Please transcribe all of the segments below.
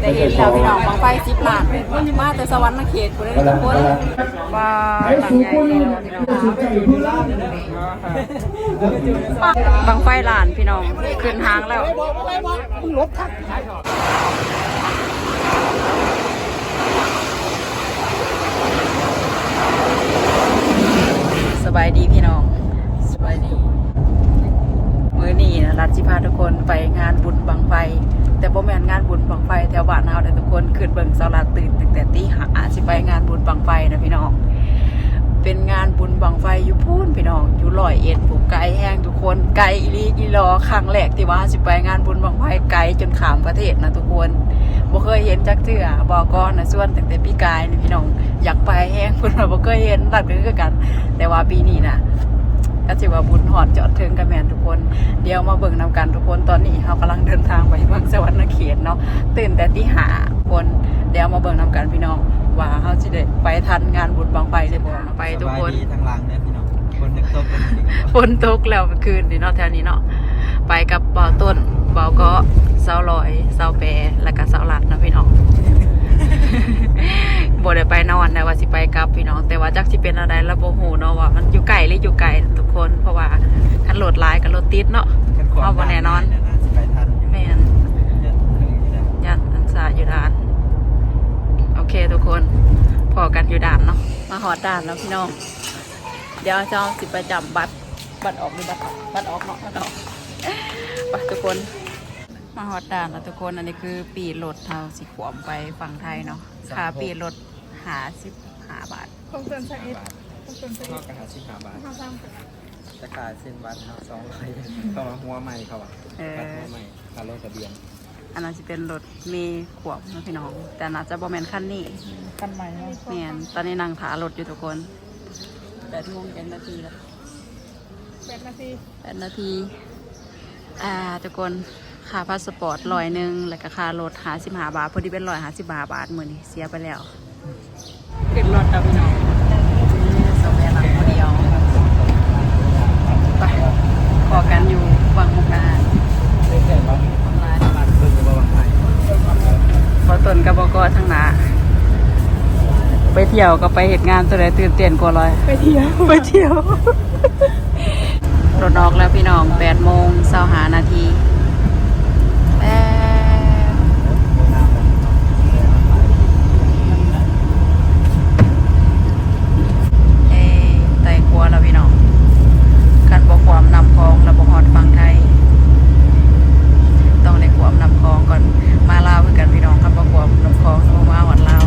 ได้เห็นแล้วพี่น้องบางไฟสิบล้านมาแต่สวรรค์มาเขตกูได้ทุกคนว่าหลังใหญ่พี่น้องบางไฟล้านพี่น้องขึ้นทางแล้วสบายดีพี่น้องสบายดี มื้อนี้นะรัฐจิพาทุกคนไปงานบุญบังไฟ แต่บ่แม่นงานบุญบังไฟแถวบ้านเฮาแต่ทุกคนขึ้นเบิ่งเสาลาตื่นตั้งแต่ตีห้าสิไปงานบุญบังไฟนะพี่น้อง เป็นงานบุญบังไฟอยู่พูนพี่น้องอยู่ร้อยเอ็ดผู้ไกลแห้งทุกคนไกลอีลีอีลอครั้งแรกที่ว่าสิไปงานบุญบังไฟไกลจนขามประเทศนะทุกคนบ่เคยเห็นจักเทื่อบอกก่อนนะส่วนตั้งแต่พี่กายนี่พี่น้องอยากไปแห้งเพิ่นบ่เคยเห็นตัดกันคือกัน แต่ว่าปีนี้นะ ก็ถือว่าบุญหอดจอดถึงกันแมนทุกคน เดี๋ยวมาเบิ่งนำกันทุกคนตอนนี้เรากำลังเดินทางไปเมืองสวรรค์เขตเนาะตื่นแต่ที่หาคนเดี๋ยวมาเบิ่งนำกันพี่น้องว่าเขาจะได้ไปทันงานบุญบังไฟเลยบ่ไปทุกคนสบายดีทางหลังเนี่ยพี่น้องคนนึกตกกันดีกว่าฝนตกแล้วเมื่อคืนนี่เนาะแถวนี้เนาะไปกับเบาต้นเบาก็เสาลอยเสาแปรแล้วก็เสาหลัดนะพี่น้อง บ่ได้ไปนอนนะว่าสิไปกลับพี่น้อง แต่ว่าจักสิเป็นอะไรแล้วบ่ฮู้เนาะว่ามันอยู่ไกลหรืออยู่ไกลทุกคนเพราะว่าคันโหลดหลายกับรถติดเนาะกันขวเอาบ่แน่นอนเยะสิไปทันอยู่แม่นเยอะถึงอยู่แล้วยันอันซาอยู่ด่าน โอเคทุกคนพอกันอยู่ด่านเนาะมาหอดด่านแล้วพี่น้องเดี๋ยวเจ้าสิไปจับบัตรบัตรออกหรือบัตรออกบัตรออกเนาะบัตรออกไปทุกคน มาหอดด่านแล้วทุกคนอันนี้คือปีรถเทาสิขวมไปฝั่งไทยเนาะค่าปีรถหาสิบหาบาทคงเตือนสักนิดคงเตือนสักนนิอดกกระหาสิบห้าบาทห้าสามจะขาดเส้นบัตรเนาะสองร้อยเข้ามาหัวใหม่เขาอะเออบัตรหัวใหม่คาร์โลทะเบียนอันนั้นจะเป็นรถเมย์ขวบเนาะพี่น้อง แต่น่าจะบอแมนคันนี้กันใหม่เนาะแมนตอนนี้นั่งถารถอยู่ทุกคนแปดโมงเจ็ดนาทีแล้วแปดนาทีแปดนาที อ่าทุกคน ค่าพาสปอร์ตร้อยหนึ่งแล้วก็ค่ารถหาสิบห้าบาท พอดีเป็นร้อยหาสิบห้าบาทมือนี้เสียไปแล้วขึ้นรถแล้วพี่น้องสมัยหลังคนเดียวไปพอกันอยู่วังมุกดาหารเล่นๆบ้างออนไลน์บ้านเพิ่งจะบอกว่าไงพอตนกับบกทั้งหนาไปเที่ยวก็ไปเหตุงานตัวใดตื่นเต้นกว่าเลยไปเที่ยวไปเที่ยวรถออกแล้วพี่น้อง8โมงเศร้าหานาทีแป๊บเอ้ไต่ครัวแล้วพี่น้องคันบกความนำคลองระบบฮอดฟังไทย ต้องได้ความนำคลองก่อน มาลาวเพื่อกันพี่น้องคันบกความนำคลองต้องมาหวัดลาว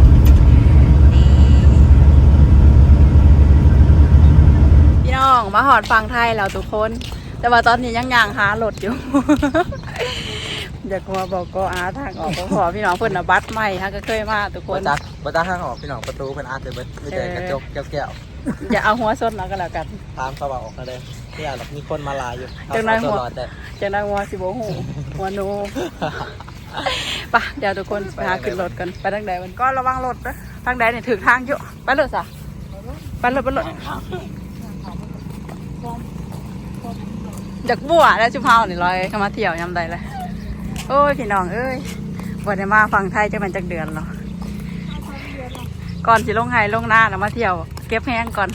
นี่ พี่น้องมา หอดฟังไทยแล้วทุกคน แต่ว่าตอนนี้ยังย่างหารถอยู่ อยากมาบอกก็อาทางออกก็ขอพี่น้องเพิ่นนะบัตรใหม่ฮะก็เคยมาทุกคบันตรบัตรข้างออกพี่น้องประตูเป็นอาร์ตเลยไม่แต่กระจกแก้วอย่าเอาหัวส้นเราก็แล้วกัน ๆตามเขาบอกออกมาเลยที่อาจมีคนมาลาอยู่จังได้หัวเอาตัวรอดแต่จะนั่งหัวสิบหูหัวโนไปะเดี๋ยวทุกคนไปหาขึ้นรถกันไปทางใดมันก็ระวังรถนะทางใดเนี่ยถึงทางเยอะไปเลยสะไปเลยไปเลย จากบัวแล้วชุมพาวนี่ลอยเข้ามาเที่ยวยามใดเลยโอ้ยพี่น้องเอ้ยวันนี้มาฟังไทยจะเป็นจักเดือนเหรอก่อนสิลงไห้ลงหน้านะมาเที่ยว เก็บแห้งก่อน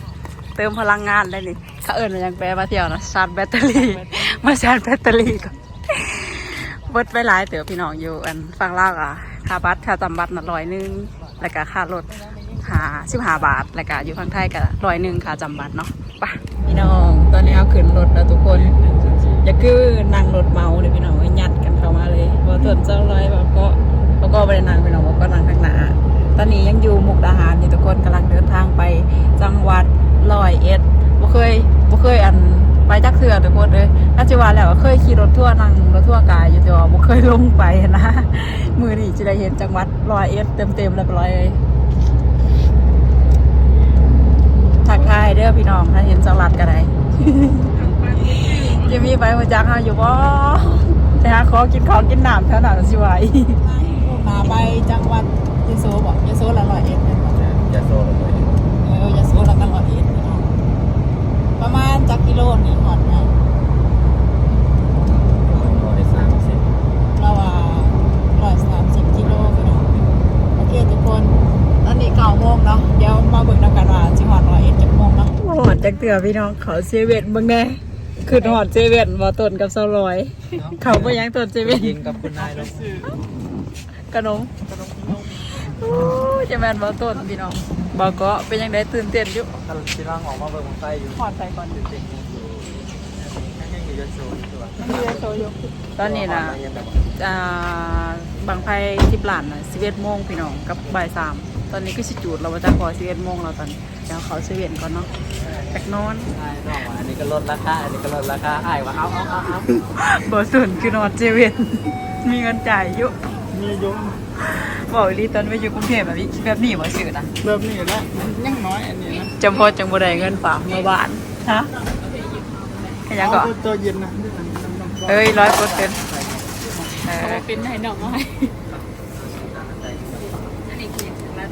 เติมพลังงานได้นี่เขาเอิญยังแปลมาเที่ยวนะชาร์จแบตเตอรี่ มาชาร์จแบตเตอรี่ก่อนเบิดไปหลายเต๋อพี่น้องอยู่อันฟังเล่าวอะค่าบัตรค่าจำบัตรน่ะร้อยหนึ่งแล้วก็ค่ารถหาสิบห้าบาทแล้วก็อยู่ฝั่งไทยก็ร้อยหนึ่งค่าจำบัตรเนาะ ไปพี่น้องตอนนี้เอาขึ้นรถแล้วทุกคนอย่าคือนั่งรถเมาเลยพี่น้องยัดกันเข้ามาเลยพอต้นเจ้าร้อยบอกก็บอกก็ไปนั่งพี่น้องบอกก็นั่งข้างหน้าตอนนี้ยังอยู่มุกดาหารอยู่ทุกคนกำลังเดินทางไปจังหวัดร้อยเอ็ดบ่เคยบ่เคยอันไปจักเทือทุกคนเลยน่าจะว่าแล้วว่าเคยขี่รถทั่วนั่งรถทั่วกายอยู่แต่ว่าบ่เคยลงไปนะมือนี้จะได้เห็นจังหวัดร้อยเอ็ดเต็มๆแล้วร้อยเลย ทักทายเด้อพี่น้องถ้าเห็นจังหวัดก็ได้จะมีไปมาจักเฮาอยู่บ่จะหาขอกินของกินน้ำแถวนั้นสิไหวมาไปจังหวัดยโสบ่ยโสละร้อยเอ็ดแม่นบ่อย่าโซ่ลงไปเออยาสูบแล้วก็ร้อยเอ็ดพี่น้องประมาณจักกิโลนี่หอดนะ เก้าโมงเนาะเดี๋ยวมาเบิ่งนำกันว่าสิฮอดร้อยเอ็ดจักโมงเนาะหอดจังเตือพี่น้องเขาเซเว่นเบิ่งแน่คือหอดเซเว่นบ่ต้นกับเซาร้อย เขาบ่ยังต้นเซเว่นยิงกับคุณนายลงขนมโอ้จะแม่นบ่ต้นพี่น้องบ่ก็เป็นยังไงตื่นเต้นอยู่กำลังสิล่งออกมาเบิ่งของใต้อยู่หอดใต้ก่อนอยู่เต็มอยู่งอยู่ยโซอยู่ตนอวยตอนนี้นะอ่าบางไพ่บหลานน่ะ11:00งพี่น้องกับบ่าย3 ตอนนี้ก็สิจูดเราจะขอสิบเอ็ดโมงเราตอนนี้เดี๋ยวเขาสิเวียนก่อนเนาะจากนอนใช่ต้องว่าอันนี้ก็ลดราคาอันนี้ก็ลดราคาอ้ายว่าเอาเอาเอาเอาบ่สุนคือนอนเจเวียนมีเงินจ่ายอยู่มียุ่งบอกอีหลีตอนไปอยู่กรุงเทพแบบนี้แบบนี้บ่ซื้อนะเริ่มนี่แล้วมันยังน้อยอันนี้นะจำพอจังบ่ได้เงินฝากมาบ้านฮะแค่ยังก็เอาตัวเย็นนะเอ้ยร้อยเปอร์เซ็นต์เออ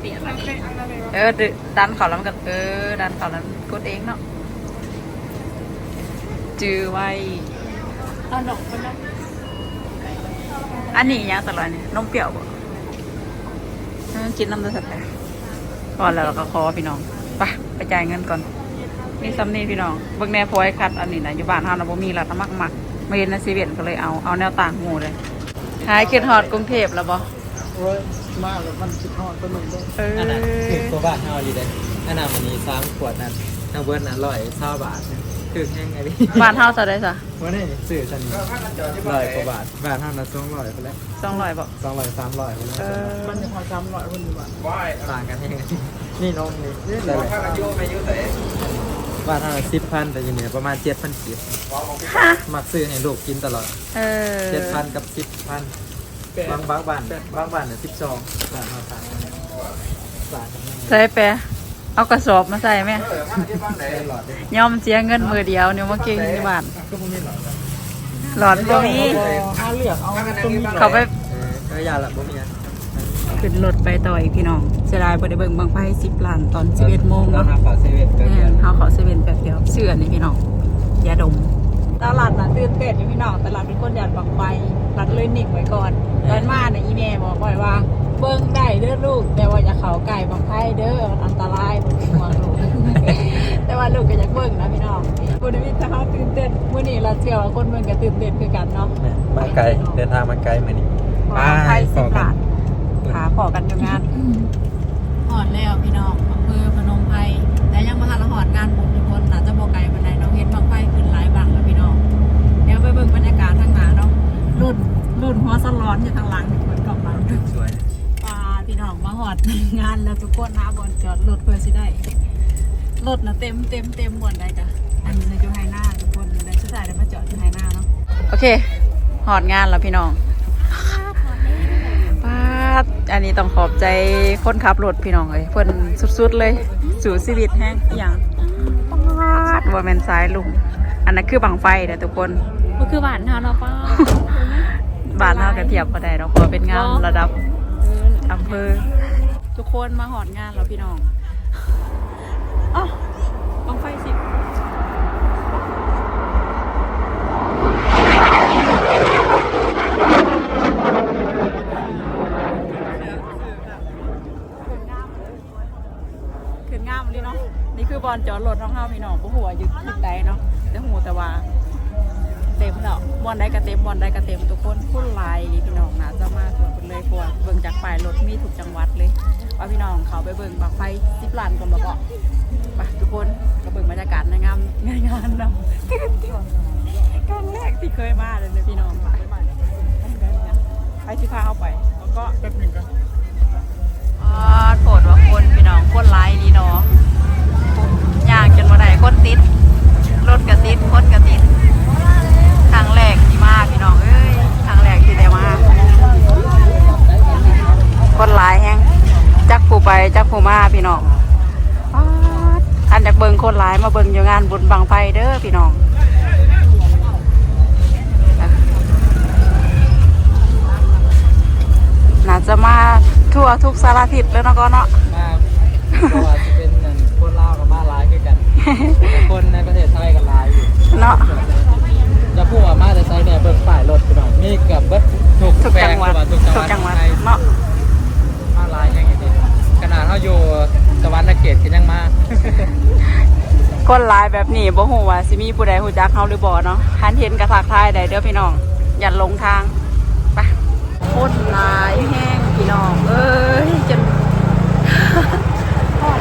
เป็นให้ดอกไม้เออดึดันเขาแล้วมันก็เออ ดันเขาแล้วกดเองเนาะจือไว้เอาดอกไปนะอันนี้ยังตลอดนี่นมเปรี้ยวบ่กินน้ำตาลสดไปก่อนแล้วเราก็ขอพี่น้องไปไปจ่ายเงินก่อนนี่ซัมนี่พี่น้องเบิ่งแน่พอยคัดอันนี้นะอยู่บ้านเฮานะบ่มีล้วน้มักมักมาเห็นในซีเว่นก็เลยเอาเอาแนวต่างหูเลยหายคิดฮอดกรุงเทพแล้วบ่ โอ้ยมากเลยมันคิดฮอดตัวหนึ่งด้วยเอออันนั้นคือตัวบ้านเฮาอยู่เด้อันนั้นวันนี้สามขวดนั้นทางเบิร์ดนั้นร้อยเศร้าบาทคือแห้งไงดิบ้านเฮาเท่าไดซะวันนี้สื่อฉันร้อยกว่าบาทบ้านเฮานะสองร้อยไปแล้ว200บ่สองร้อยสามร้อยไปแล้วเออมันจะพอจำร้อยคนอยู่บ้านต่างกันแห้งนี่น้องนี่นี่เลยบ้านเฮาสิบพันแต่อยังเนี่ยประมาณเจ็ดพันสิบมักซื้อให้ลูกกินตลอดเออเจ็ดพันกับสิบพัน บางบางบ้านบางบ้านเนี่ยสิบสองบ้านเฮาต่างกันต่างกันแห้งใส่แปะเอากระสอบมาใส่ไหมได้หลอดได้ยอมเสียเงินมือเดียวเนี่ยมาเก่งที่บ้านก็พวกนี้หลอดหลอดบ่มีเอาเลือกเอาตัวมีเขาไปเออก็ยาละบ่มีอะขึ้นรถไปต่ออีกพี่น้องเสียดายบ่ได้เบิ่งบางไฟสิบล้านตอนสิบเอ็ดโมงเราเนาะหาฝาเซเว่นก็แม่เดียวนเขาขอเซเว่นแป๊บเดียวเชื่อนี่พี่น้องยาดม ตลาดน่ะตื่นเต้นอยู่พี่น้องตลาดเป็นคนอยากบังไฟรัดเลยนิ่งไว้ก่อนตอนมาเนี่ยอีแม่บอกบ่อยว่าเบิ่งได้เด้อลูก แต่ว่าอย่าเข้าใกล้บังไฟเด้อมันอันตรายบ่เป็นห่วงลูกแต่ว่าลูกก็อยากเบิ่งนะพี่น้องบ่ได้มีแต่เฮาตื่นเต้นมื้อนี้เราเชื่อว่าคนเบิ่งก็ตื่นเต้นคือกันเนาะมาไกลเดินทางมาไกลเหมือนนี้ไทยสิบบาทขาพอกันอยู่งานหอดแล้วพี่น้องอำเภอพนมไพรแต่ยังมาทันละหอดงานบุญทุกคนน่าจะบอกไกลปานใดน้องเห็นบางไฟขึ้นหลาย ไปเบิ่งบรรยากาศทางหน้าเนาะรุ่นรุ่นหัวสลอนอยู่ทางหลังทุกคนกลับมาสวยปลาพี่น้องมาหอดงานแล้วทุกคนหาบอลจอดรถเพื่อสิได้รถนะเต็มเต็มเต็มบนได้จ้ะอันนี้ในจูไฮหน้าทุกคนในสุดท้ายได้มาจอดจูไฮหน้าเนาะโอเคหอดงานแล้วพี่น้องป้าอันนี้ต้องขอบใจคนขับรถพี่น้องเลยเพิ่อนสุดๆเลยสู่ชีวิตแห้งอย่างป้าดว่าแมนซ้ายลุงอันนั้นคือบังไฟเด้อทุกคน มันคือหวานเท่าเนาะป้าบ้านเฮากันเทียบก็ได้เนาะเพราะว่าเป็นงานระดับอำเภอ ทุกคนมาหอดงานแล้วพี่น้องอ๋อบังไฟสิบขึ้นงามเลยเนาะนี่คือบอลจอดรถน้องเฮาพี่น้องบ่หัวาอยู่ที่ใดเนาะแต่หูแต่ว่า เต็มแล้วบอลได้กระเต็มบอลได้กระเต็มทุกคนพุ่นลายดีพี่น้องนะจะมาตัวคนเลยกว่าเบิ่งจากป้ายรถมีถูกจังหวัดเลย ว่าพี่น้องเขาไปเบิ่งบักไฟสิบล้านก่อนมาบอกไปทุกคนก็เบิ่งบรรยากาศในงานงานงานเนาะครั้งแรกที่เคยมาเลยเนี่ยพี่น้องไปไปที่พาเอาไปแล้วก็แป๊บหนึ่งกันอ๋อโกรธว่าคนพี่น้องคนร้ายดีเนาะยางจนมาได้คนติดรถกระติดคนกระติด แรกที่มาพี่น้องเอ้ยครั้งแรกที่ได้มาคนหลายแฮงจักผู้ไปจักผู้มาพี่น้องป๊าดอันจากเบิงคนหลายมาเบิงอยู่งานบุญบังไฟเด้อพี่น้องน่าจะมาทั่วทุกสารทิศแล้วเนาะก็เนาะมากเพราะว่าจะเป็นนั่นคนลาวกับมาลายคือกันแต่คนในประเทศไทยกับลายอยู่เนาะ จะพูดว่ามาแต่ไซเนี่ยเบิกฝ่ายรถพี่น้องมีเกือบเบิดถูกทุกแปลจังงหวัดทุกจังทุหกวัดจังหวัดในเนาะมาลายยังไงดีขนาดเขาอยู่สวรรค์เกตกันยังมา คนหลายแบบนี้บ่ฮู้ว่าสิมีผู้ใดฮู้จักเฮาหรือบ่เนาะหันเห็นกระทักทายได้เด้อพี่น้อง อย่าหลงทางไปคนหลายแห้งพี่น้อง เอ้ยจน ของ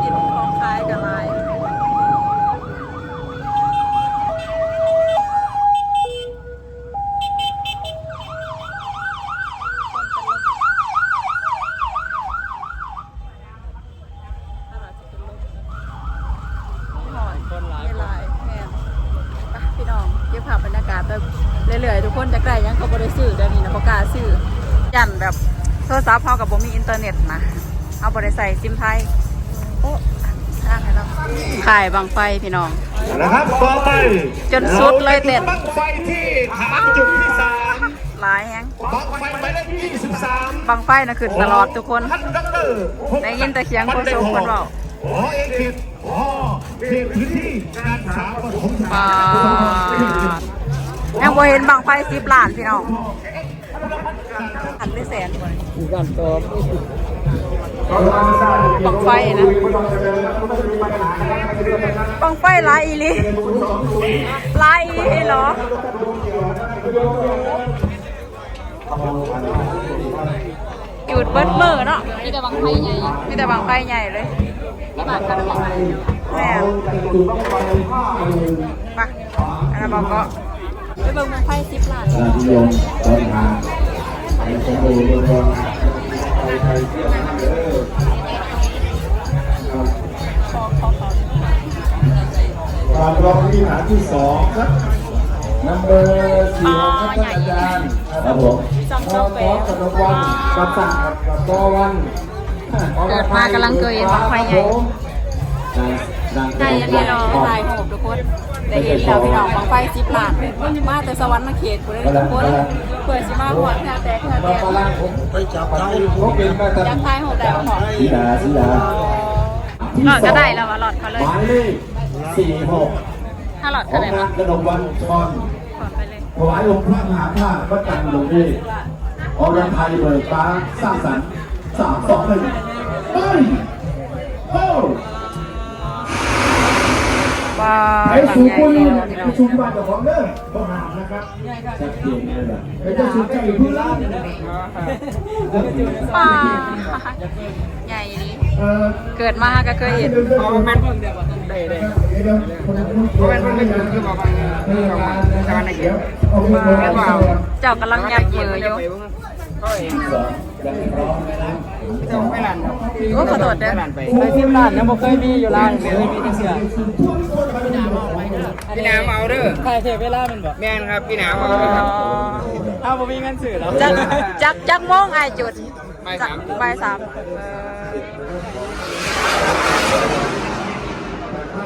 กินของขายกันหลาย คนหลาย ไม่ลายแม่นไปพี่น้องเก็บภาพบรรยากาศแบบ เรื่อยๆทุกคนจะใกล้ยังก็บ่ได้ซื้อเดี๋ยวนี้นะประกล้าศซื้อยันแบบโทรศัพท์เฮากับบ่มีอินเทอร์เน็ตนะเอาบ่ได้ใส่ซิมไทยโอ้ทางให้เราขายบางไฟพี่น้อง นะครับต่อไปจนสุดเลยเด็ดบังไฟที่ฐานจุดที่สามหลายแฮงบังไฟหมายเลขที่สิบสามบางไฟน่ะขึ้นตลอดทุกคน ท่านด็อกเตอร์ได้ยินแต่เสียงโฆษกเพิ่นเว้า ขอเอกเขตขอเขตพื้นที่การศึกษาปฐมศึกปาษาด ยังบ่เห็นบางไฟ10ล้านพี่น้องอันหรือแสนบ่มีการตอบบังไฟนะบังไฟหลายอีหลีหลายอีหลีเหรอหยุดเบิดมือเนาะมีแต่บางไฟใหญ่มีแต่บางไฟใหญ่เลยที่บ้านกันบอกแม่มาอันนั้นบอกก็ไป เบิ่งบางไฟสิบล้านนิยมตอนทางไปสมบูรณ์เรื่องไปไทยเที่ยวเด้อขอขอขอความรองที่ฐานที่สองครับนัมเบอร์สี่ครับท่านอาจารย์ครับผมจองเจ้าเป๋ขนมวันกับสั่งกับตอวันเกิดมากำลังเคยเห็นบางไฟใหญ่ใช่อันนี้เราตายโหบทุกคน ได้เห็นแล้วพี่น้องบางไฟสิบล้านมาแต่สวรรค์มาเขตกูได้ทุกคนเปิดสิมาหอดแค่แต่แค่แตกไปจับไทยผมเป็นมาตั้งยังทายหดได้บ่หมอสีดาสีดาหลอดก็ได้แล้วหลอดเขาเลยหมายเลขสี่หกถ้าหลอดขก็องได้งาปะนขนมวันชอนถวายองค์พระมหาธาตุวัดจันทร์หลวงพี่อรไทยเบิกฟ้าสร้างสรรค์สามสองหนึ่งเฮ้ยโอ้ ว้าไอ้บางสูใหญ่บุญดีแล้วพี่น้องชุมบ้านเจ้าของเด้อต้องหามนะครับชัดเจนเลยล่ะไอ้เจ้าชุมเจ้าอยู่ที่ร้านป้าใหญ่ดีเออเกิดมาก็เคยเห็นเอาแม่นเพิ่งเดียวได้ได้เดี๋ยวคนนั้นคนนั้นคนนั้นคือบอกว่าเออการเดี๋ยวโอเคครับเจ้ากำลังยับมืออยู่เฮ้ยสองยังพร้อมนะครับจะไม่รันโอ้ขอโทษเด้อเคยทิมร้านยังบ่เคยมีอยู่ร้านเคยมีที่เสือ พี่น้ำเอาเด้อใครเทเวลามันบอกแม่นครับพี่น้ำเอาอ๋อเด้อครับถ้าบ่มีเงินสื่อแล้วจักจักจักโมงไอายจุดบ่ายสามบ่ายสามเออ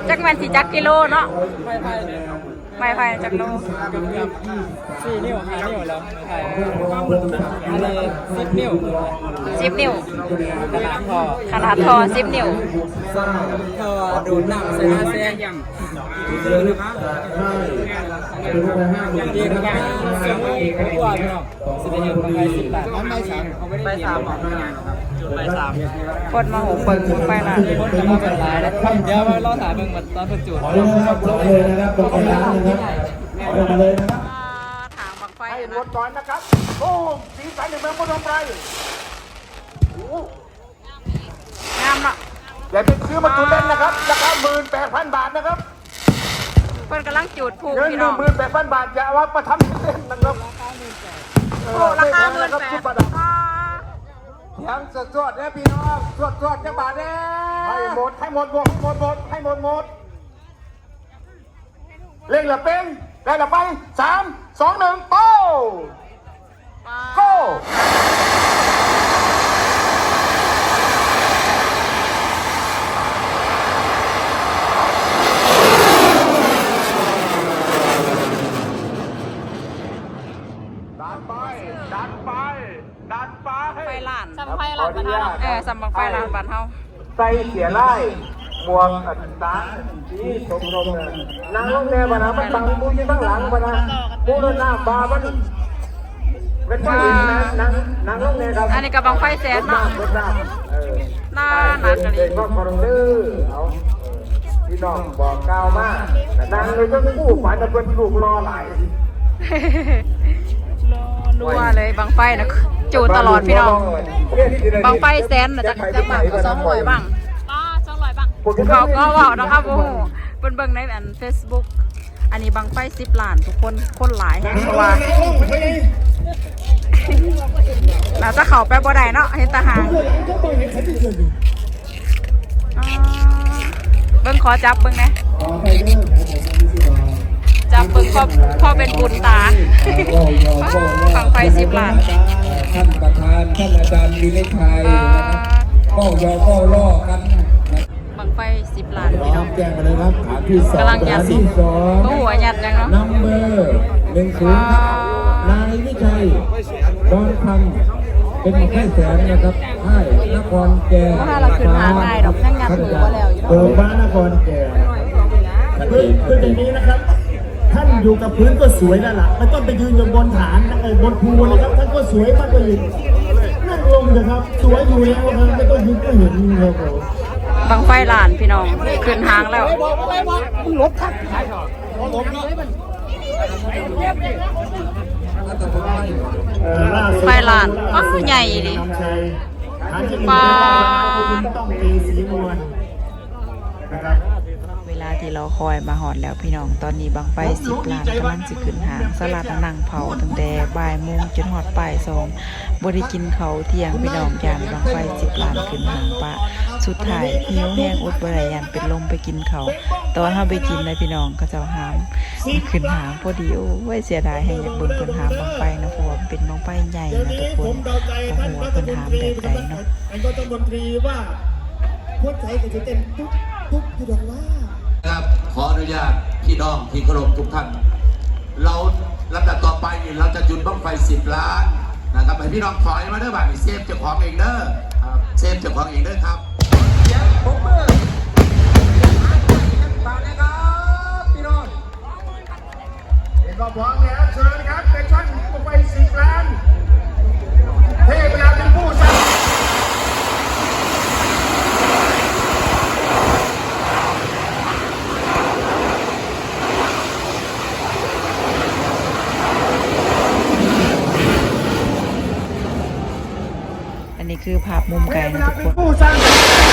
จักแมนสิจักกิโลเนาะไฟไฟเนี่ย ไม่ไฟจักโลเกือบเกือบสี่นิ้วห้านิ้วแล้วไฟอันนี้สิบนิ้วสิบนิ้วขนาดพอขนาดทอสิบนิ้วก็ดูดน้ำใส่หน้าแซงย่เดินนะครับย่างดีครับเสียงไม่กลัวพี่น้องสิบเอ็ดบางไฟสิบบาทำไม่สามเขาไม่ได้สามหรอก งานหรอกครับไปสามคนมาหูเปิงไปละคนจะมาเป็นหลายนะครับเดี๋ยวมารอถ่ายเบิ่งตอนเพิ่นจุดขอเลยนะครับขอเลยนะครับตรงไปร้านนะครับขอเลยนะครับทางบังไฟให้อะรนะถก่อนนะครับ โอ้สีสันอย่างเมืองพนมไพรงามเนาะอย่าไปซื้อมาจุดเล่นนะครับราคาหมื่นแปดพันบาทนะครับเพิ่นกำลังจุดผูกเงินพี่หน้นึ่องงหมื่นแปดพันบาทอย่าเอามาทำเล่นนะครับโอ้ราคาเงินครับแปซุด ปเปอร์ดับ อ่า ยังสดสดนะพี่น้องสดสดจะบาดแน่ให้หมดให้หมดหมดหมดหมดให้หมดหมดเล่งละเป็นได้ละไปสามสองหนึ่งโป้โก้ ดันไป ดันไป ดันไป ไฟ ล้านจำไฟหลับมาเท่าไหร่เออสำบังไฟล้านบาทเฮาใส่เสียไล่หมวกอันตาที่ชมรมเนี่ยนางลงแนวบานะมันบังมูอยู่ข้างหลังบานะมูนหน้าบามันเป็นผู้หญิงนะนางนางลงแนวครับอันนี้ก็บังไฟแสนเนาะรถน้ำเออน่าหนักกะเด็ลิกก็คอนเดอร์เอาพี่น้องบอกกล่าวมาดังเลยก็คู่ฝันจะเป็นลูกรอหลายรัวเลยบังไฟนะ จูดตลอดพี่น้องบังไฟแซนน่ะจะจะบังก็สองร้อยบังอ๋อสองร้อยบ้างเขาก็เว่านะครับโอ้โหเป็นเบิ่งในอัน Facebook อันนี้บังไฟสิบล้านทุกคนคนหลายแฮงเพราะว่าเราจะเข้าไปบ่ได้เนาะเห็นแตาหางอ่าเบิ่งขอจับเบิ่งนะจับเบิ่งพอพอเป็นบุญตาบังไฟสิบล้าน ท่านประธาน ท่านอาจารย์วินิจฉัยอ่าก็ยอก็ล่อกันนะบังไฟสิบล้านพร้พี่อน้อมงแจ้งมาเลยครับฐานที่สองกำลังยัฐาดนที่สองโอ้โหยัดยังเนาะนัมเบอร์หนึ่งศูนย์นายวิชัยดอนคำเป็นแค่แสนนะครับให้นครแก่ว่าเราขึ้นหาง่ายดอกยังงัดมือบ่แล้วอยู่เปิดบ้านนครแก่คือคืออย่างนี้นะครับ ท่านอยู่กับพื้นก็สวยแล้วล่ะไม่ต้องไปยืนอยู่บนฐานเออบนภูนะครับท่านก็สวยมากกว่าอีกนั่งลงเถอะครับ สวยอยู่แล้วครับไม่ต้องยืนก็เห็นครับผมบังไฟล้านพี่น้องขึ้นหางแล้วเอ่อล่สุดไฟลานว้าวใหญ่ดินำชัยฐานที่หนึ่งปาคุณต้องตีสีนวลนะครับเวลา ที่เราคอยมาหอดแล้วพี่น้องตอนนี้บังไฟสิบล้านกำลังสิขึ้นหางสลัดนังเผาตั้งแต่บ่ายโมงจนหอดป่ายสองบริกินเขาเที่ยงพี่น้องยานบังไฟสิบล้านขึ้นหางปะ สุดท้ายหิวแห้งอดบริยานเป็นลมไปกินเขาวตอนเขาไปกินนะพี่น้องก็จะหามขึ้นหางพอดีโอ้ยเสียดายแห้งอยากเบิ่งคนหามบังไฟนะพวมเป็นบังไฟใหญ่นะทุกคนโอ้โหเพิ่นหามแบบใดเนาะมันก็ต้องดนตรีว่าพูดใจก็จะเต้นตุ๊บตุ๊บอยู่ดอกว่า ครับ ขออนุญาตพี่น้องที่เคารพทุกท่าน เราลำดับต่อไปนี่เราจะจุดบ้างไฟสิบล้านนะครับให้พี่น้องถอยมาเด้อบ้านนี่เซฟเจ้าของเองเด้อครับเซฟเจ้าของเองเด้อครับเห็นก็พร้อมแล้วเชิญครับเป็นช่างไปสิบล้านเทพนาเป็นผู้สร้าง อันนี้ คือภาพมุมไกลนะทุกคน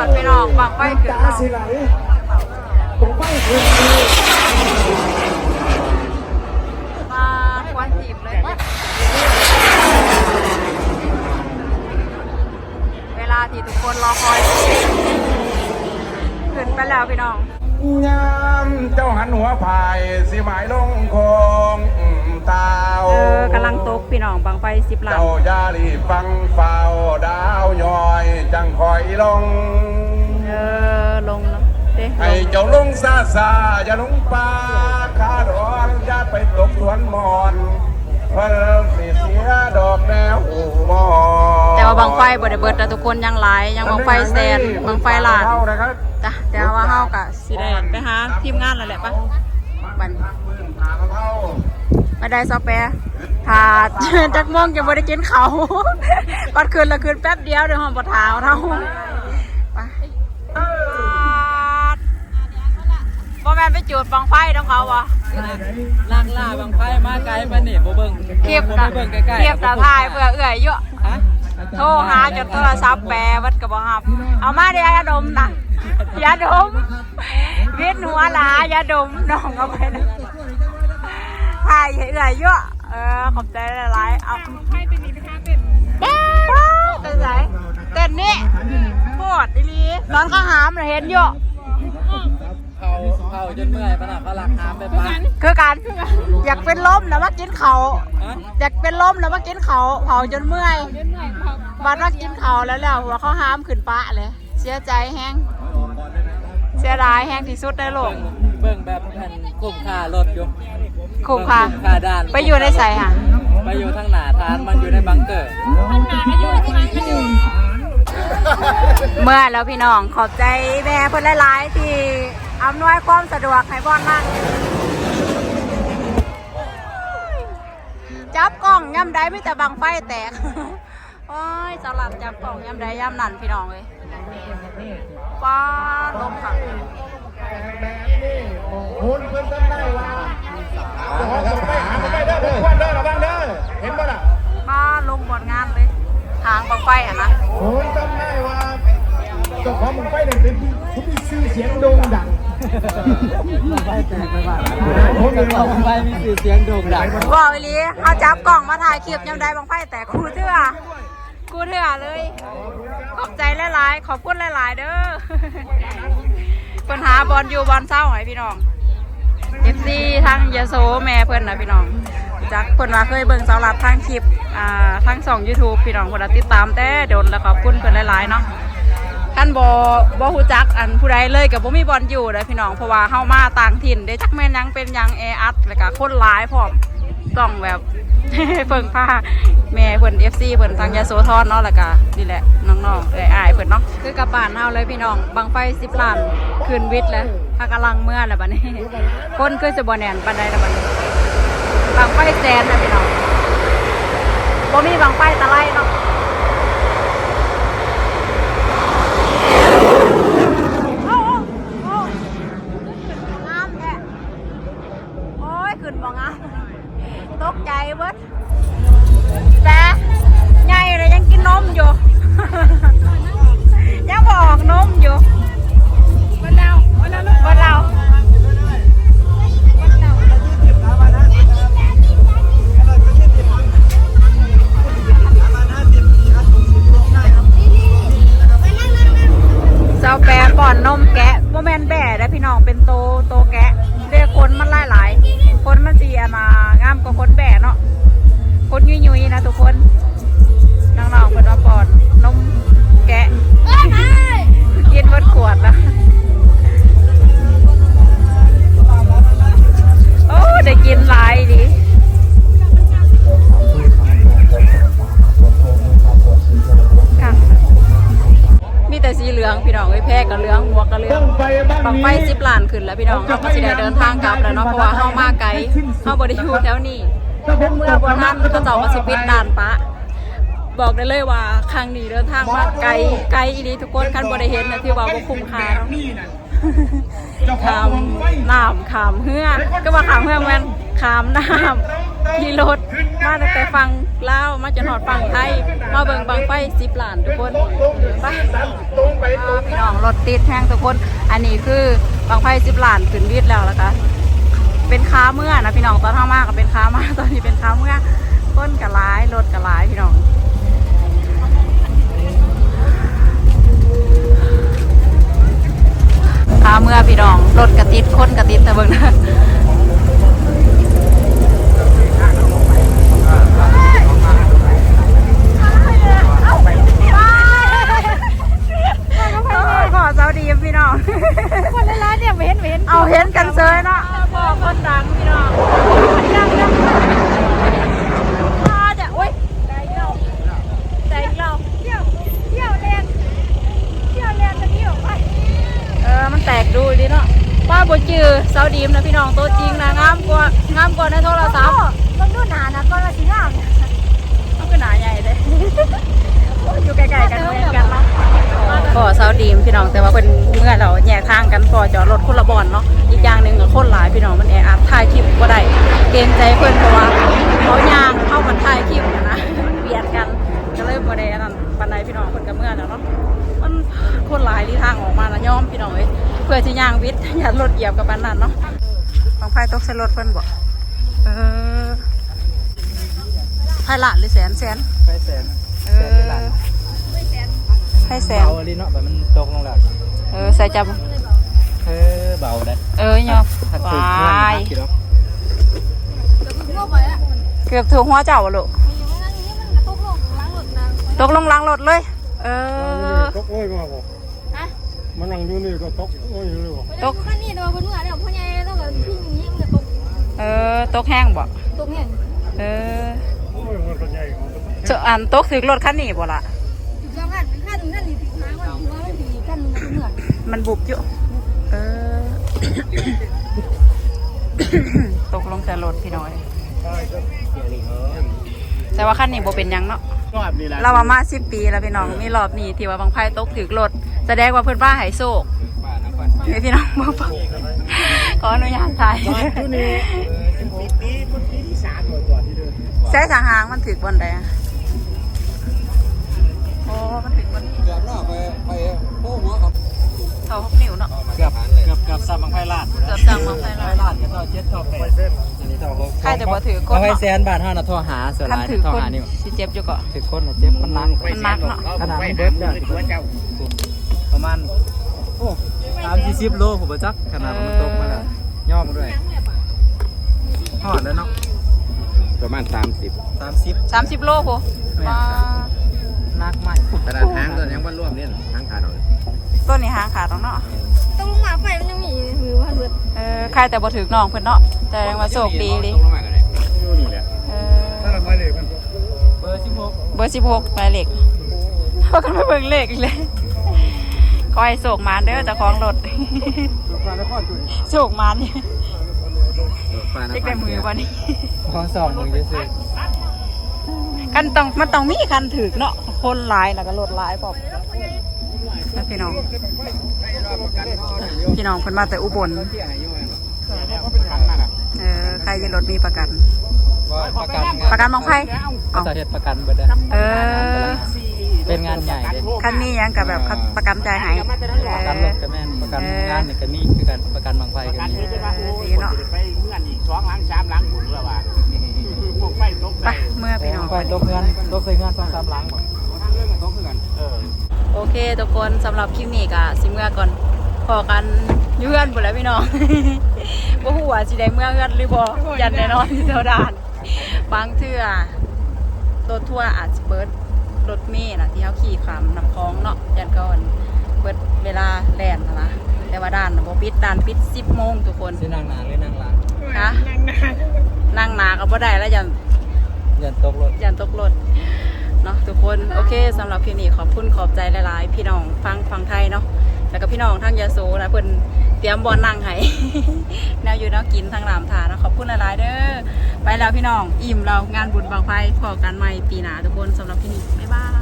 อนส่วนพี่น้องบังไฟขึ้นตาสิไหลผมไปเห็นดีมาควันถีบเลย เวลาที่ทุกคนรอคอยขึ้นไปแล้วพี่น้อง ยามเจ้าหันหัวพายสีหมายลงคง ตาวเออกำลังตกพี่น้องบังไฟสิบล้านเจ้ายาลีฟังเฝ้าดาวย้อย จังคอยลง เออลงเนาะเด้ให้เจ้าลงซาซาอย่าลงป่าขาร้อนอย่าไปตกสวนหมอนเพราะสิเสียดอกแนวหูหมอนแต่ว่าบังไฟบ่ได้เบิดแต่ทุกคนยังหลายยังบังไฟแซนบังไฟลานเท่านะครับจ้ะแต่ว่าเฮากะสิได้ไปหาทีมงานแล้วแหละปะบัน ปืนผ่ากระเท่าไม่ได้ซอแปรถ้าจักโมงจะบ่ได้กินเขาวก่อนคืนละคืนแป๊บเดียวเดี๋ยวหอมปะเท้าเท่าไปบ่แม่นไปจูดบังไฟน้ำเขาวะล่างล่าบางไพ่มาไกลปานนี่บ่เบิ่งเทียบบ่ตาเบิ่งใกล้ๆเทียบตาทายเพื่อเอื่อยเยอะฮะโทรหาจนโทรศัพท์แปรวัดกระบอกหับเอามาเดี๋ยวยาดมนะยาดมเวียนหัวหลายาดมน้องเอาไปนะ ถ่ายเอื่อยเยอะเออขอบใจหลายๆเอาให้เป็นนี้นะคะเป็นเต้นไหนเต้นนี่ปวดอีหลีรออนเขาหามน่ะเห็นอยู่เผาเผาจนเมื่อยปะน่ะฝรั่งหามไปปะคือกัน อยากเป็นลมแล้วมากินเขาวอยากเป็นลมแล้วมากินเขาวเผาจนเมื่อยบัดว่ากินเขาวแล้วแล้วหัวเขาหามขึ้นปะเลย เสียใจแห้ง เสียดายแห้งที่สุดในโลก เบิ่งแบบแผ่นคุ้มค่ารถอยู่คุ้มค่าค่าด้านไปอยู่ในใส่ค่ะ ไปอยู่ทั้งหนาทานมันอยู่ในบังเกอร์เมื่อแล้วพี่น้องขอบใจแม่เพื่อนหลายๆที่อำนวยความสะดวกให้พ่อนั่งจับกล้องย่ำได้ไม่แต่บังไฟแตก โอ้ยสลับจับกล้องย่ำได้ย่ำนั่นพี่น้องเลย ป้าลมค่ะคุณเพิ่นจำได้ว่าเจ้าของผมไปหาผมไปเด้อผมควันเด้อระวังเด้อเห็นป่ะล่ะป้าลมบนงานเลยทางบังไฟอะนะผมจำได้ว่าเจ้าของผมไปเนี่ยเป็นผู้ผู้มีชื่อเสียงโด่งดังไปแตกไปบ้างผมเลยว่าไปมีสื่อเสียงโด่งดังบอกอีหลีเอาจับกล่องมาถ่ายคลิปย่ำได้บังไฟแตกคูเถื่อ คูเถื่อเลย ขอบใจหลายๆ ขอบคุณหลายๆ เด้อปัญหาบอลอยู่บอลเศร้าให้พี่น้องเอฟซีทั้งยโสแม่เพื่อนนะพี่น้องจากเพื่อนว่าเคยเบิ่งสาวรับทางคลิปอ่าทั้งสองยูทูบพี่น้องคนติดตามแต่โดนแล้วขอบคุณเพื่อนหลายๆเนาะท่านบอบอฮูจักอันผู้ใดเลยกับบ่มีบอลอยู่เลยพี่น้องเพราะว่าเฮามาต่างถิ่นได้จักแม่นยังเป็นยังแออัดแล้วก็คนหลายพร้อม กล่องแบบเพิ่งผ้าแม่เพิ่น FC เพิ่นทางยาโซทอนเนาะแล้วก็นี่แหละน้องๆเอ้ยอายเพิ่นเนาะคือกระปานเฮาเลยพี่น้องบังไฟสิบล้านคืนวิทย์แล้วพักกำลังเมื่อแล้วบัดนี้คนคือจะบ่แน่นปานใดแล้วบัดนี้บังไฟแสนนะพี่น้องบ่มีบังไฟตะไลเนาะเอาๆเอางามแท้โอ้ยขึ้นบ่งาม ต พี่น้องไอ้ยแพรก็เหลืองหมวกก็เหลืองไปบ้านบังไฟนี้สิบล้านขึ้นแล้วพี่น้องเขาก็สิได้เดินทางกลับแล้วเนาะเพราะว่าเฮามาไกลเฮาบ่ได้อยู่แถวนี้เมื่อบนนั้นก็จะมาสิปิดด่านปะ บอกได้เลยว่าครั้งนี้เดินทางมาไกลไกลอีดีทุกคนคันบริเห็นนะที่ว่าบ่คุ้มค่าเนาะ ขามน้ำขามเฮือก็ว่าขามเฮือแมันขามน้ำขี่รถมาตั้งแต่ฟังเล่ามาจนหอดฟังไทย มาเบิ่งบางไฟสิบหลานทุกคนไปพี่น้องรถติดแห้งทุกคน อันนี้คือบางไฟสิบหลานขึ้นวิทแล้วนะคะเป็นค้าเมื่อนะพี่น้องตอนข้างมากก็เป็นค้ามากตอนนี้เป็นค้าเมื่อต้นกระร้ายรถกระร้ายพี่น้อง ค้าเมื่อพี่น้องรถกระติดคนกระติดแต่เบิ่งนะขอเจ้าดีพี่น้องคนในร้านเนี่ยไม่เห็นไม่เห็นเอาเห็นกันเซยเนาะบอกคนดังพี่น้องดังดังอ่าเดี๋ยวโอ้ยใจเล่าใจเล่า เที่ยวเที่ยวเรียนเที่ยวเรียนตะกี้ออกไป เออ มัน แตกดูดิเนาะป้าบจือเสาดีมนะพี่น้องตัวจริงนะงามกว่างามกว่าในโทรศัพท์มันดูหนานะก็ละสีงามมันก็หนาใหญ่เลยโอ้ยอยู่ไกลๆกันเหมือนกันเนาะก็เสาดีมพี่น้องแต่ว่าเป็นเมื่อเราแยกทางกันพอจอดรถคนละบอนเนาะอีกอย่างหนึ่งก็คนหลายพี่น้องมันแออัดถ่ายคลิปก็ได้เกรงใจเพื่อนเพราะว่าเขาย่างเข้ามันถ่ายคลิปนะนะเบียดกันก็เลย บ่ได้อันนั้นปันใดพี่น้องเพิ่นก็เมื่อแล้วเนาะมันคนหลายที่ทางออกมาละย่อมพี่น้องเอ้ยเพื่อที่ย่างวิทย์อย่ารถเหยียบกับปันนั้นเนาะบางไฟตกใส่รถเพิ่นบ่เออไฟละหรือแสนแสนไปแสนเอแสนอล้านให้แสนเอาลีเนาะแบบมันตกลงแล้วเออใส่จับเออเบาได้เออยอบถ้าไปถือเพื่อนนะคิดว่าเกือบถึงหัวเจ้าอะลูก ตกลงล้างรถเลย เออ ตกโอ้ยมาบอกฮะมันนั่งอยู่นี่ก็ตกโอ้ยเลยบอกตกข้างนี้โดนคนเมื่อเดี๋ยวพ่อใหญ่แล้วก็พี่อย่างนี้มันกระตุกเออ ตกแห้งบ่ตกเห็นเออโอ้ยมันก็ใหญ่ของเจาอันตกถึงรถคันนี้บ่ล่ะถึงจังหวัดขั้นนั่นนี่ถึงทางว่าถึงว่ามันถึงขั้นมันเหนื่อยมันบุบอยู่เออ ตกลงใส่รถพี่น้อย แต่ว่าคันนี้บ่เป็นหยังเนาะก็แบบนี้แหละเรามามาสิบปีแล้วพี่น้องมีรอบนี้ที่ว่าบางไพ่ตกถึกรถแสดงว่าเพื่อนบ้าหายโศกนี่พี่น้องบอกบอกขออนุญาตถ่ายที่นี่ปีปีปีที่สามก่อนที่เดินใช้ทางหางมันถึกบนใดอะโอ้มันถึกบน เกือบรอบไปไปโค้หัวครับ เท่าหกนิ้วเนาะเกือบเกือบเกือบซ้ำบางไฟลาดเกือบจังบางไพ่ไฟละลาดก็ต่อเจ็ดต่อแปดอันนี้ต่อหกใครแต่บ่ถือกดเอาไฟเนาะแสนบาทเท่านั้นโทรหาส่วนคันหลายถือโทรคนหานิ้วสิเจ็บอยู่ก่อนถือคนน่ะเจ็บมันนักมันนักเนาะ ขนาดมันเบิดแล้วประมาณโอ้สามสี่สิบโลผมประจักขนาดมันตกมาแล้วย่อมด้วยหอดแล้วเนาะประมาณสามสิบสามสิบ สามสิบโลพูว้านักไหมขนาดหางตัวยังวันร่วมเนี่ยหางขาดเอา ต้นนี้หางขาดต้องเนาะต้องลงมาไฟมันยังมีมือพันเบิดเออใครแต่บ่ถึกน้องเพื่อนเนาะแต่ยังว่าโชคดีเลยตกลงมากันเลยอยู่นี่แหละเออถ้าเราไม่เลยมันเบอร์สิบหกเบอร์สิบหกหมายเลขพากันไปเบิ่งเลขอีกเลยคอยโศกมานเด้อเจ้าของรถฟ้าแล้วก็จุดโศกมานเนี่ยเล็กในมือวันนี้พอสองมึงจะซื้อกันต้องมันต้องมีคันถือเนาะคนหลายแล้วก็รถหลายปอบแล้ว พี่น้อง พี่น้องเพิ่นมาแต่อุบล เออใครอยืนรถมีประกันว่าประกันประกันมองไพ่ก็เอาจะเหตุประกันเบิดได้เออ เป็นงานใหญ่เลยคันนี้ยังกับแบบประกันใจายให้เอประกันรอถก็แม่นประกันงานนี่ก็มีคือกันประกันบางไฟก็มีดีเนาะไปเมื่ออีกสองหลังสามหลังหมดแล้วว่ะพวกไฟตกไปเมื่อพี่น้องไฟตกเงินตกใส่เงินสองสามหลังหมด โอเคทุกคนสำหรับคลิปนี้ก็สิเมื่อก่อนพอกันอยู่เพื่อนหมดแล้วพี่น้องบ่ฮู้ว่าสิได้เมื่อเพื่อนหรือบ่ยันแน่นอนที่เท่าด่านบางเทื่อรถทัวร์อาจสิเบิดรถเมล์น่ะที่เฮาขี่ข้ามน้ำคลองเนาะยันก่อนเบิดเวลาแล่นน่ะนะแต่ว่าด่านน่ะบ่ปิดด่านปิด10โมงทุกคนสินั่งหนาหรือนั่งหลังฮะนั่งหนาก็บ่ได้แล้วยันยันตกรถยันตกรถ เนาะทุกคนโอเคสำหรับคลิปนี้ขอบคุณขอบใจหลายๆ พี่น้องฟังฟังไทยเนาะแล้วก็พี่น้องทางยาโซนะเพิ่นเตรียมบอลนั่งให้แนวอยู่แนวกินทางรามทานะขอบคุณหลายๆเด้อไปแล้วพี่น้องอิ่มเรางานบุญบางไฟพอกันใหม่ปีหน้าทุกคนสำหรับคลิปนี้บ๊ายบาย